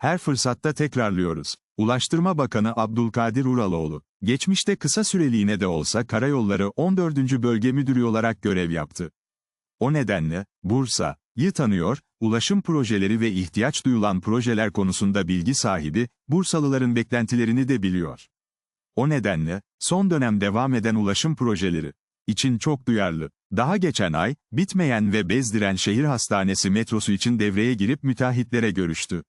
Her fırsatta tekrarlıyoruz. Ulaştırma Bakanı Abdülkadir Uraloğlu, geçmişte kısa süreliğine de olsa Karayolları 14. Bölge Müdürü olarak görev yaptı. O nedenle, Bursa'yı tanıyor, ulaşım projeleri ve ihtiyaç duyulan projeler konusunda bilgi sahibi, Bursalıların beklentilerini de biliyor. O nedenle, son dönem devam eden ulaşım projeleri için çok duyarlı. Daha geçen ay, bitmeyen ve bezdiren şehir hastanesi metrosu için devreye girip müteahhitlere görüştü.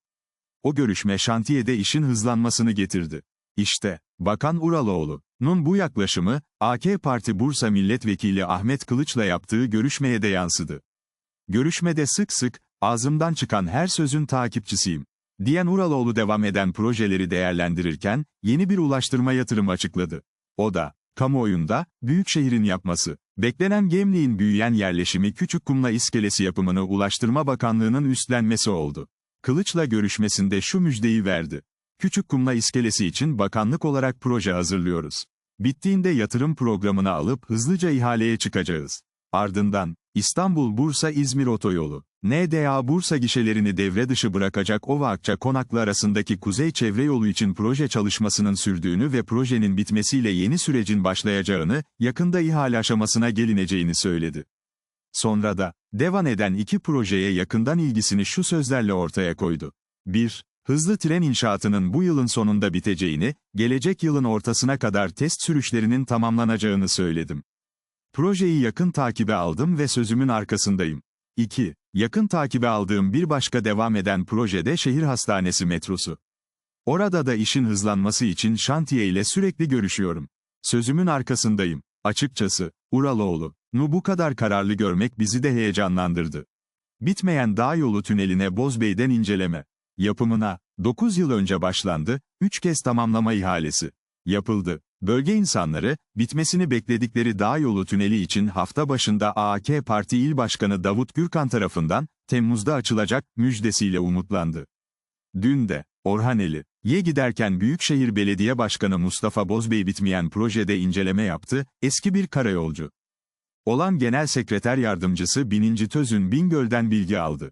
O görüşme şantiyede işin hızlanmasını getirdi. İşte, Bakan Uraloğlu'nun bu yaklaşımı, AK Parti Bursa Milletvekili Ahmet Kılıç'la yaptığı görüşmeye de yansıdı. Görüşmede sık sık, ağzımdan çıkan her sözün takipçisiyim, diyen Uraloğlu devam eden projeleri değerlendirirken, yeni bir ulaştırma yatırımı açıkladı. O da, kamuoyunda, büyük şehrin yapması, beklenen Gemliğin büyüyen yerleşimi Küçükkumla iskelesi yapımını Ulaştırma Bakanlığı'nın üstlenmesi oldu. Kılıç'la görüşmesinde şu müjdeyi verdi. Küçükkumla iskelesi için bakanlık olarak proje hazırlıyoruz. Bittiğinde yatırım programına alıp hızlıca ihaleye çıkacağız. Ardından, İstanbul-Bursa-İzmir otoyolu, NDA Bursa gişelerini devre dışı bırakacak Ova Akça Konaklı arasındaki kuzey çevre yolu için proje çalışmasının sürdüğünü ve projenin bitmesiyle yeni sürecin başlayacağını, yakında ihale aşamasına gelineceğini söyledi. Sonra da, devam eden iki projeye yakından ilgisini şu sözlerle ortaya koydu. 1. Hızlı tren inşaatının bu yılın sonunda biteceğini, gelecek yılın ortasına kadar test sürüşlerinin tamamlanacağını söyledim. Projeyi yakın takibe aldım ve sözümün arkasındayım. 2. Yakın takibe aldığım bir başka devam eden projede şehir hastanesi metrosu. Orada da işin hızlanması için şantiye ile sürekli görüşüyorum. Sözümün arkasındayım. Açıkçası, Uraloğlu, nu bu kadar kararlı görmek bizi de heyecanlandırdı. Bitmeyen dağ yolu tüneline Bozbey'den inceleme. Yapımına, 9 yıl önce başlandı, 3 kez tamamlama ihalesi. Yapıldı. Bölge insanları, bitmesini bekledikleri dağ yolu tüneli için hafta başında AK Parti İl Başkanı Davut Gürkan tarafından, Temmuz'da açılacak, müjdesiyle umutlandı. Dün de, Orhaneli, ye giderken Büyükşehir Belediye Başkanı Mustafa Bozbey bitmeyen projede inceleme yaptı, eski bir karayolcu. Olan Genel Sekreter Yardımcısı Bininci Tözün Bingöl'den bilgi aldı.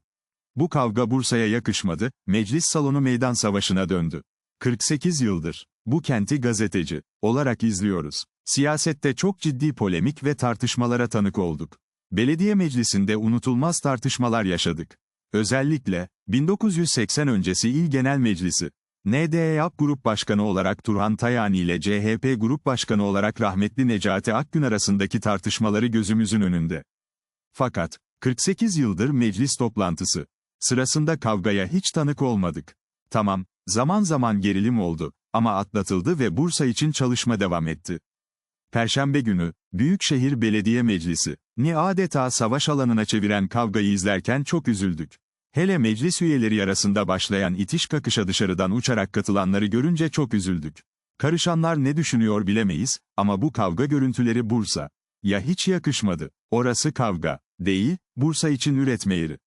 Bu kavga Bursa'ya yakışmadı, meclis salonu meydan savaşına döndü. 48 yıldır, bu kenti gazeteci olarak izliyoruz. Siyasette çok ciddi polemik ve tartışmalara tanık olduk. Belediye meclisinde unutulmaz tartışmalar yaşadık. Özellikle, 1980 öncesi İl Genel Meclisi, NDEAP Grup Başkanı olarak Turhan Tayani ile CHP Grup Başkanı olarak rahmetli Necati Akgün arasındaki tartışmaları gözümüzün önünde. Fakat, 48 yıldır meclis toplantısı sırasında kavgaya hiç tanık olmadık. Tamam, zaman zaman gerilim oldu ama atlatıldı ve Bursa için çalışma devam etti. Perşembe günü, Büyükşehir Belediye Meclisi, ni adeta savaş alanına çeviren kavgayı izlerken çok üzüldük. Hele meclis üyeleri arasında başlayan itiş kakışa dışarıdan uçarak katılanları görünce çok üzüldük. Karışanlar ne düşünüyor bilemeyiz, ama bu kavga görüntüleri Bursa. Ya hiç yakışmadı. Orası kavga, değil, Bursa için üretme yeri.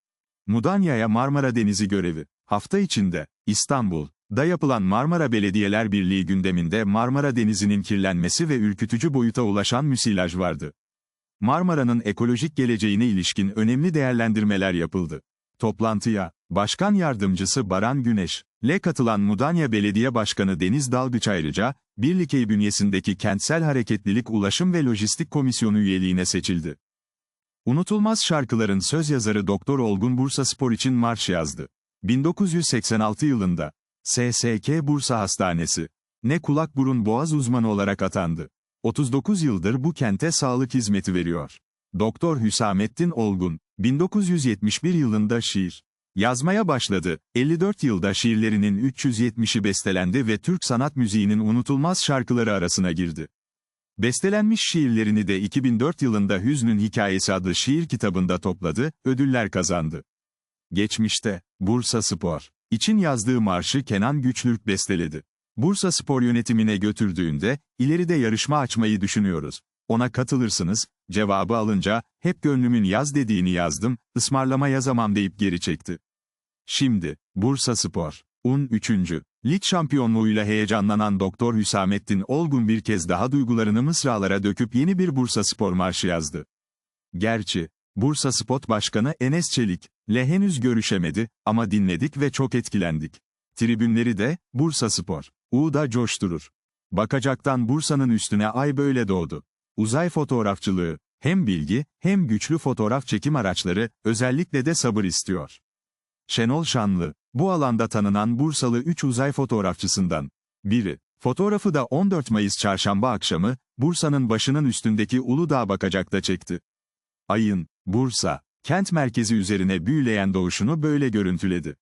Mudanya'ya Marmara Denizi görevi. Hafta içinde, İstanbul, da yapılan Marmara Belediyeler Birliği gündeminde Marmara Denizi'nin kirlenmesi ve ürkütücü boyuta ulaşan müsilaj vardı. Marmara'nın ekolojik geleceğine ilişkin önemli değerlendirmeler yapıldı. Toplantıya, Başkan Yardımcısı Baran Güneş, le katılan Mudanya Belediye Başkanı Deniz Dalgıç ayrıca, Birlikey bünyesindeki Kentsel Hareketlilik Ulaşım ve Lojistik Komisyonu üyeliğine seçildi. Unutulmaz şarkıların söz yazarı Doktor Olgun Bursa Spor için marş yazdı. 1986 yılında, SSK Bursa Hastanesi, ne kulak burun boğaz uzmanı olarak atandı. 39 yıldır bu kente sağlık hizmeti veriyor. Doktor Hüsamettin Olgun, 1971 yılında şiir yazmaya başladı. 54 yılda şiirlerinin 370'i bestelendi ve Türk sanat müziğinin unutulmaz şarkıları arasına girdi. Bestelenmiş şiirlerini de 2004 yılında Hüznün Hikayesi adlı şiir kitabında topladı, ödüller kazandı. Geçmişte, Bursa Spor için yazdığı marşı Kenan Güçlürk besteledi. Bursa Spor yönetimine götürdüğünde, ileride yarışma açmayı düşünüyoruz. Ona katılırsınız, cevabı alınca, hep gönlümün yaz dediğini yazdım, ısmarlama yazamam deyip geri çekti. Şimdi, Bursa Spor, Un 3. Lig şampiyonluğuyla heyecanlanan Doktor Hüsamettin Olgun bir kez daha duygularını mısralara döküp yeni bir Bursa Spor marşı yazdı. Gerçi, Bursa Spot Başkanı Enes Çelik, ile henüz görüşemedi, ama dinledik ve çok etkilendik. Tribünleri de, Bursa Spor. U'da coşturur. Bakacaktan Bursa'nın üstüne ay böyle doğdu. Uzay fotoğrafçılığı, hem bilgi, hem güçlü fotoğraf çekim araçları, özellikle de sabır istiyor. Şenol Şanlı, bu alanda tanınan Bursalı 3 uzay fotoğrafçısından biri. Fotoğrafı da 14 Mayıs çarşamba akşamı, Bursa'nın başının üstündeki Uludağ Bakacak'ta çekti. Ayın, Bursa, kent merkezi üzerine büyüleyen doğuşunu böyle görüntüledi.